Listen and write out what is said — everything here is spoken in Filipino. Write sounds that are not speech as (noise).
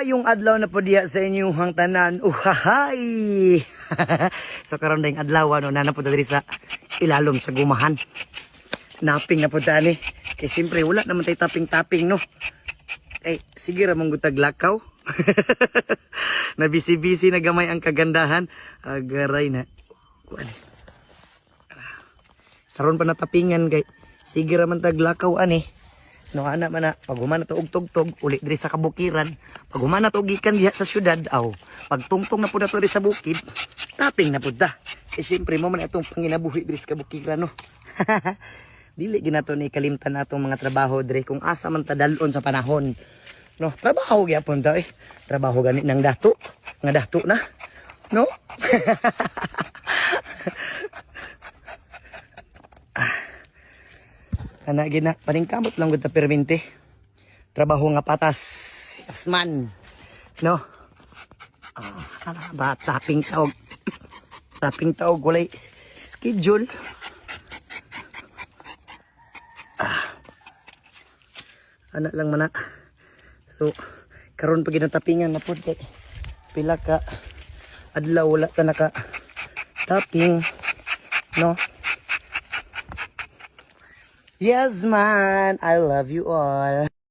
Maayong adlaw na po diya sa inyong hangtanan. Uhahay! (laughs) so karon dayong adlaw ano na po diri sa ilalom sa gumahan. Naping na po tani. Kay siyempre wala naman tay taping-taping no. Eh sige ra mong gutag lakaw. (laughs) na bisi-bisi na gamay ang kagandahan. Agaray na. Kuan. Karon pa natapingan kay sige ra man tag lakaw ani. No ana man na pag humana to og tugtog uli diri sa kabukiran. Pag humana to gikan diha sa syudad aw. Pag tungtong na pud na to diri sa bukid, taping na pud ta. Eh siyempre mo man atong panginabuhi diri sa kabukiran no. (laughs) Dili ginato ni kalimtan natong mga trabaho diri kung asa man ta dalon sa panahon. No, trabaho gyapon ta eh. Trabaho gani ng dato. Nga dato na. No? (laughs) Kana gina, paningkamot lang gud ta permente. Trabaho nga patas. Yes man. No. Ah, ala ba taping taog. Taping taog walay schedule. Ah. Anak lang mana. So, karon pa ginatapingan na pud pila ka adlaw wala ta naka tapping. No. Yes, man. I love you all.